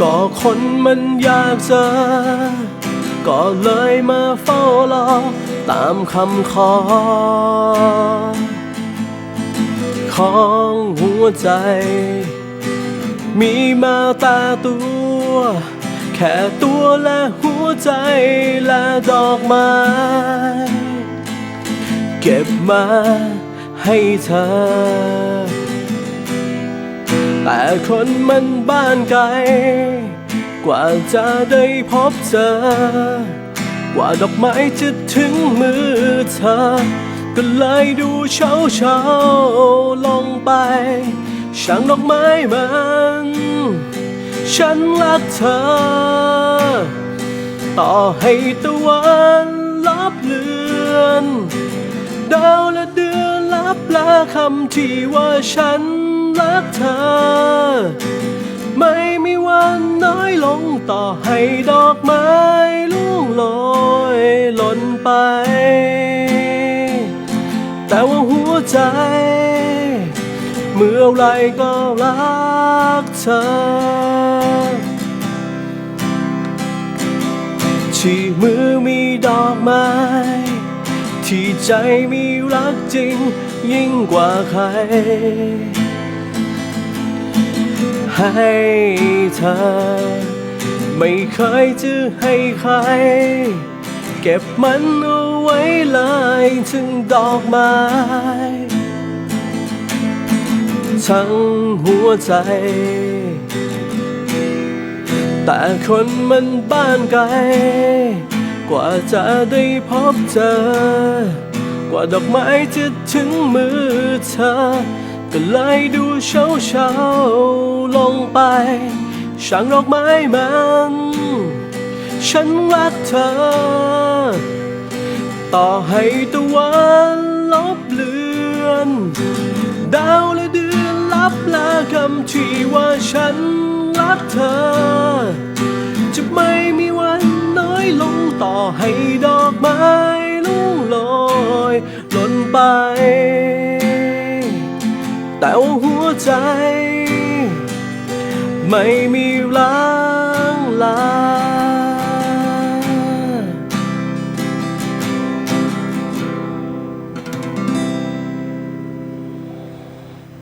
ก็คนมันอยากเจอ ก็เลยมาเฝ้ารอตามคำขอ ของหัวใจ มีมาต่ตัว แค่ตัวและหัวใจและดอกไม้ เก็บมาให้เธอ แต่คนมันบ้านไกล กว่าจะได้พบเจอ กว่าดอกไม้จะถึงมือเธอ ก็เลยดูเช้าเช้าๆลงไป ช่างดอกไม้มัน ฉันรักเธอ ต่อให้ตะวันลับเลือน ดาวและเดือนลับลาคำที่ว่าฉัน รักเธอ ไม่มีวันน้อยลงต่อให้ดอกไม้ล่วงโรยหล่นไป แต่ว่าหัวใจ เมื่อไรก็รักเธอที่มือมีดอกไม้ ที่ใจมีรักจริงยิ่งกว่าใคร ให้เธอ ไม่เคยจะให้ใคร เก็บมันเอาไว้เลยถึงดอกไม้ทั้งหัวใจ แต่คนมันบ้านไกล กว่าจะได้พบเจอ กว่าดอกไม้จะถึงมือเธอ ก็เลยดูเช้าเช้าๆลงไป ช่างดอกไม้มัน ฉันรักเธอ ต่อให้ตะวันลบเลือน ดาวและเดือนลับลาคำที่ว่าฉันรักเธอ จะไม่มีวันน้อยลงต่อให้ดอกไม้ลุ่งลอย แต่หัวใจ ไม่มีล้างลา